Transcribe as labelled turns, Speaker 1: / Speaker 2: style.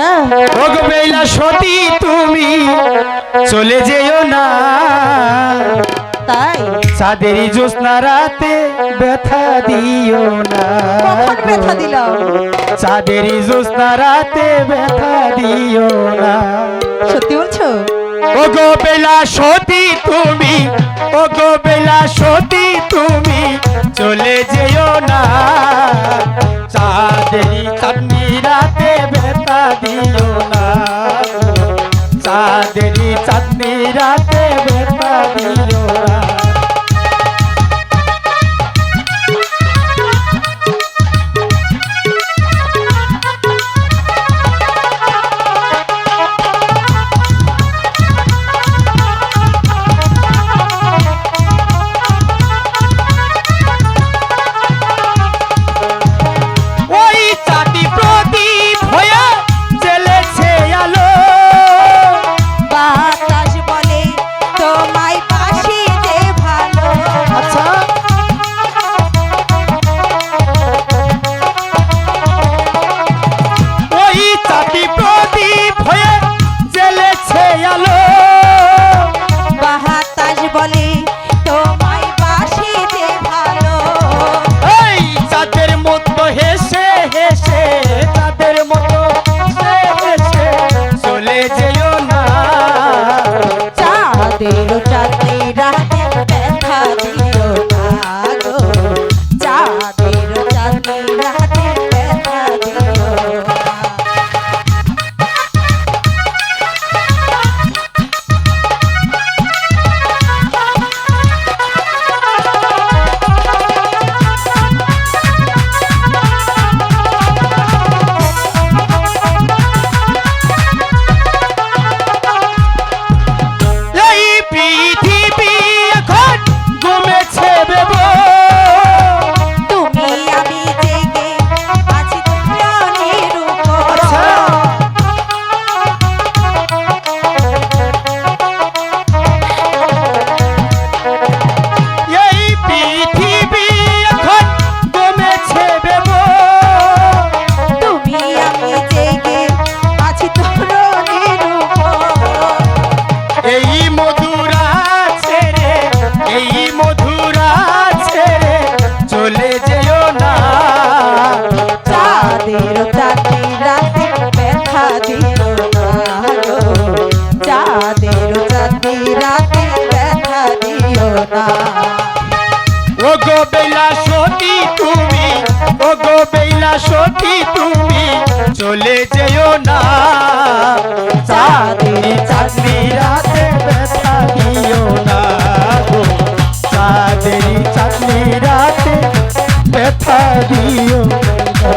Speaker 1: আচ্ছা।
Speaker 2: বেলা সতী তুমি চলে যেও না।
Speaker 1: তাই?
Speaker 2: চাঁদেরই জ্যোৎস্না রাতে ব্যথা দিও না।
Speaker 1: কখন ব্যথা দিলাম?
Speaker 2: চাঁদেরই জ্যোৎস্না রাতে ব্যথা দিও না।
Speaker 1: সত্যি বলছো?
Speaker 2: ওগো বেলা সতী তুমি ওগো বেলা সতী তুমি না
Speaker 1: ওগো বেলা
Speaker 2: সতী, তুমি ওগো বেলা সতী, তুমি, চলে যেও না। চাঁদনি চাঁদনি রাতে ব্যথা দিও না চাঁদনি চাঁদনি রাতে ব্যথা দিও না